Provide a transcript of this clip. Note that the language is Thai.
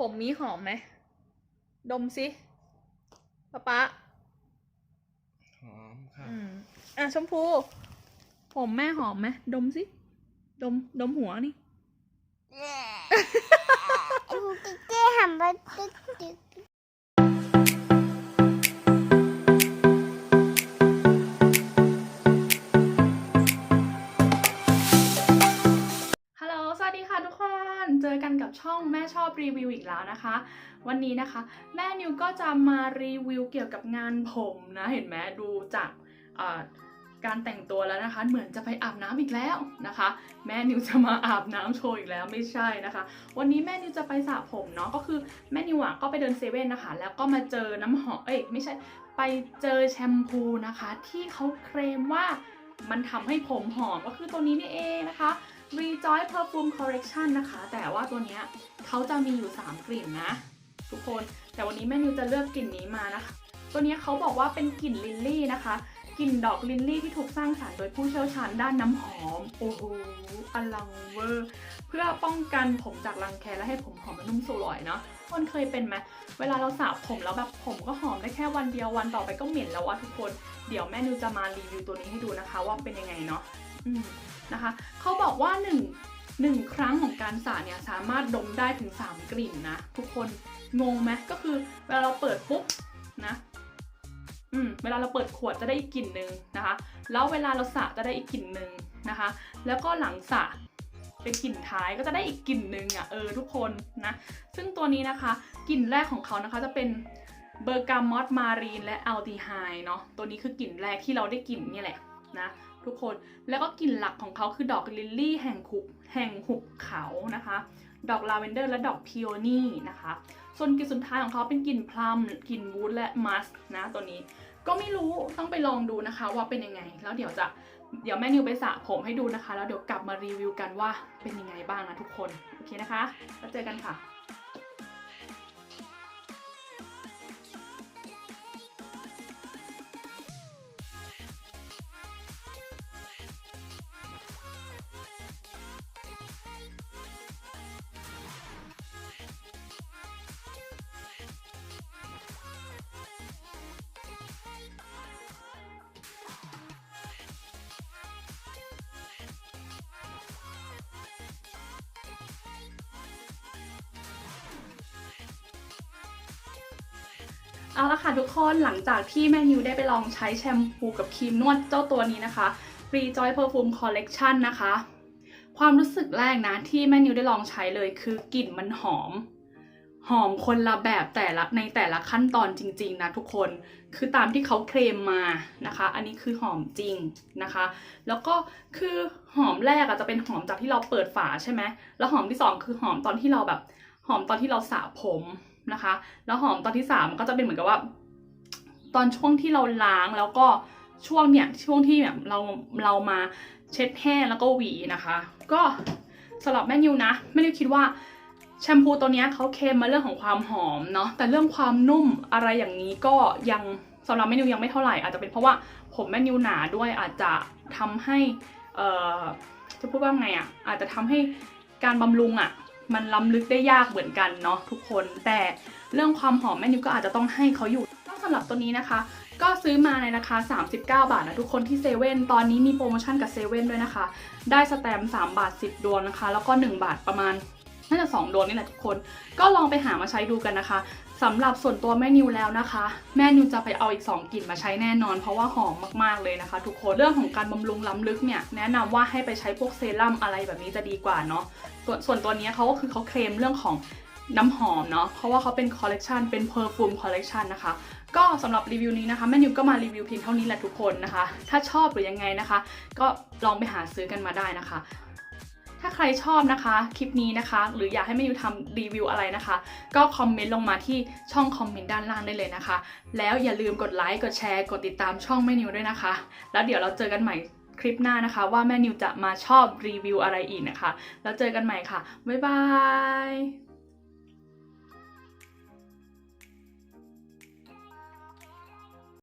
ผมมีหอมไหม ดมสิป๊าป๊าหอมค่ะอืมอะชมพู ผมแม่หอมไหม ดมสิ ดม ดมหัวนี่เจ๊ทำมาตึ๊กตึ๊ก เจอกันกับช่องแม่ชอบรีวิวอีกแล้วนะคะ วันนี้นะคะ แม่นิวก็จะมารีวิวเกี่ยวกับงานผมนะ เห็นไหมดูจากการแต่งตัวแล้วนะคะ เหมือนจะไปอาบน้ำอีกแล้วนะคะ แม่นิวจะมาอาบน้ำโชว์อีกแล้วไม่ใช่นะคะ วันนี้แม่นิวจะไปสระผมเนาะก็คือแม่นิวอะก็ไปเดินเซเว่นนะคะ แล้วก็มาเจอน้ำหอมเอ้ยไม่ใช่ไปเจอแชมพูนะคะ ที่เขาเคลมว่า มันทำให้ผมหอมก็คือตัวนี้นี่เองนะคะ Rejoice Perfume Collection นะคะ แต่ว่าตัวเนี้ยเขาจะมีอยู่ 3 กลิ่นนะ ทุกคนแต่วันนี้แม่นิวจะเลือกกลิ่นนี้มานะคะ ตัวนี้เขาบอกว่าเป็นกลิ่นลิลลี่นะคะกลิ่นดอกลิลลี่ที่ถูกสร้างสรรค์โดยผู้เชี่ยวชาญด้านน้ำหอม โอ้โหอลังเวอร์ เพื่อป้องกันผมจากรังแคและให้ผมหอมและนุ่มสลอยเนาะ คนเคยเป็นไหมเวลาเราสระผมแล้วแบบผมก็หอมได้แค่วันเดียววันต่อไปก็เหม็นแล้ววะทุกคน เดี๋ยวแม่นิวจะมารีวิวตัวนี้ให้ดูนะคะ ว่าเป็นยังไงเนาะอืมนะคะเขาบอกว่าหนึ่งหนึ่งครั้งของการสระเนี่ยสามารถดมได้ถึง 3 กลิ่นนะ ทุกคนงงไหมก็คือเวลาเราเปิดปุ๊บนะอืมเวลาเราเปิดขวดจะได้อีกกลิ่นหนึ่งนะคะ แล้วเวลาเราสระจะได้อีกกลิ่นหนึ่งนะคะ แล้วก็หลังสระ เป็นกลิ่นท้ายก็จะได้อีกกลิ่นหนึ่งอะเออทุกคนนะซึ่งตัวนี้นะคะกลิ่นแรกของเขานะคะจะเป็นเบอร์กามอตมารีนและอัลดีไฮเนาะตัวนี้คือกลิ่นแรกที่เราได้กลิ่นนี่แหละนะทุกคนแล้วก็กลิ่นหลักของเขาคือดอกลิลลี่แห่งหุบแห่งหุบเขานะคะ ดอกลาเวนเดอร์ และดอกพิโอนี่นะคะ ส่วนกลิ่นสุดท้ายของเขาเป็นกลิ่นพลัมกลิ่นวูดและมัสนะตัวนี้ ก็ไม่รู้ต้องไปลองดูนะคะว่าเป็นยังไง แล้วเดี๋ยวจะเดี๋ยวแม่นิวไปสระผมให้ดูนะคะ แล้วเดี๋ยวกลับมารีวิวกันว่าเป็นยังไงบ้างนะทุกคน โอเคนะคะ แล้วเจอกันค่ะ เอาละค่ะทุกคนหลังจากที่แม่นิวได้ไปลองใช้แชมพูกับครีมนวดเจ้าตัวนี้นะคะ Rejoy Perfume Collection นะคะ ความรู้สึกแรกนะที่แม่นิวได้ลองใช้เลยคือกลิ่นมันหอม หอมคนละแบบแต่ละในแต่ละขั้นตอนจริง ๆ นะทุกคนคือตามที่เขาเคลมมานะคะ อันนี้คือหอมจริงนะคะ แล้วก็คือหอมแรกอะจะเป็นหอมจากที่เราเปิดฝาใช่ไหมแล้วหอมที่สองคือหอมตอนที่เราแบบหอมตอนที่เราสระผม นะคะ แล้วหอมตอนที่สามก็จะเป็นเหมือนกับว่า ตอนช่วงที่เราล้างแล้วก็ช่วงเนี่ยช่วงที่แบบเราเรามาเช็ดแห้งแล้วก็หวีนะคะ ก็สำหรับแม่นิวนะแม่นิวคิดว่าแชมพูตัวเนี้ยเขาเคลมมาเรื่องของความหอมเนาะแต่เรื่องความนุ่มอะไรอย่างนี้ก็ยังสำหรับแม่นิวยังไม่เท่าไหร่อาจจะเป็นเพราะว่าผมแม่นิวหนาด้วยอาจจะทำให้อ่อจะพูดว่าไงอะ่ะอาจจะทำให้การบำรุงอะ มันล้ำลึกได้ยากเหมือนกันเนาะทุกคน แต่เรื่องความหอมแม่นิวก็อาจจะต้องให้เขาอยู่ก็สำหรับตัวนี้นะคะ ก็ซื้อมาในราคา 39 บาทนะทุกคนที่เซเว่นตอนนี้มีโปรโมชั่นกับเซเว่นด้วยนะคะ ได้สแตมป์3บาท 10 ดวงนะคะ แล้วก็ 1 บาทประมาณน่าจะ 2 ดวงนี่แหละทุกคน ก็ลองไปหามาใช้ดูกันนะคะ สำหรับส่วนตัวแม่นิวแล้วนะคะ แม่นิวจะไปเอาอีก 2กลิ่นมาใช้แน่นอน เพราะว่าหอมมากๆเลยนะคะ ทุกคนเรื่องของการบำรุงล้ำลึกเนี่ยแนะนำว่าให้ไปใช้พวกเซรั่มอะไรแบบนี้จะดีกว่าเนาะส่วนส่วนตัวนี้เขาก็คือเขาเคลมเรื่องของน้ำหอมเนาะเพราะว่าเขาเป็นคอลเลกชันเป็นเพอร์ฟูมคอลเลกชันนะคะก็สำหรับรีวิวนี้นะคะแม่นิวก็มารีวิวเพียงเท่านี้แหละทุกคนนะคะ ถ้าชอบหรือยังไงนะคะ ก็ลองไปหาซื้อกันมาได้นะคะ ถ้าใครชอบนะคะคลิปนี้นะคะ หรืออยากให้แม่นิวทำรีวิวอะไรนะคะ ก็คอมเมนต์ลงมาที่ช่องคอมเมนต์ด้านล่างได้เลยนะคะ แล้วอย่าลืมกดไลค์กดแชร์กดติดตามช่องแม่นิวด้วยนะคะ แล้วเดี๋ยวเราเจอกันใหม่คลิปหน้านะคะ ว่าแม่นิวจะมาชอบรีวิวอะไรอีกนะคะ แล้วเจอกันใหม่ค่ะบ๊ายบาย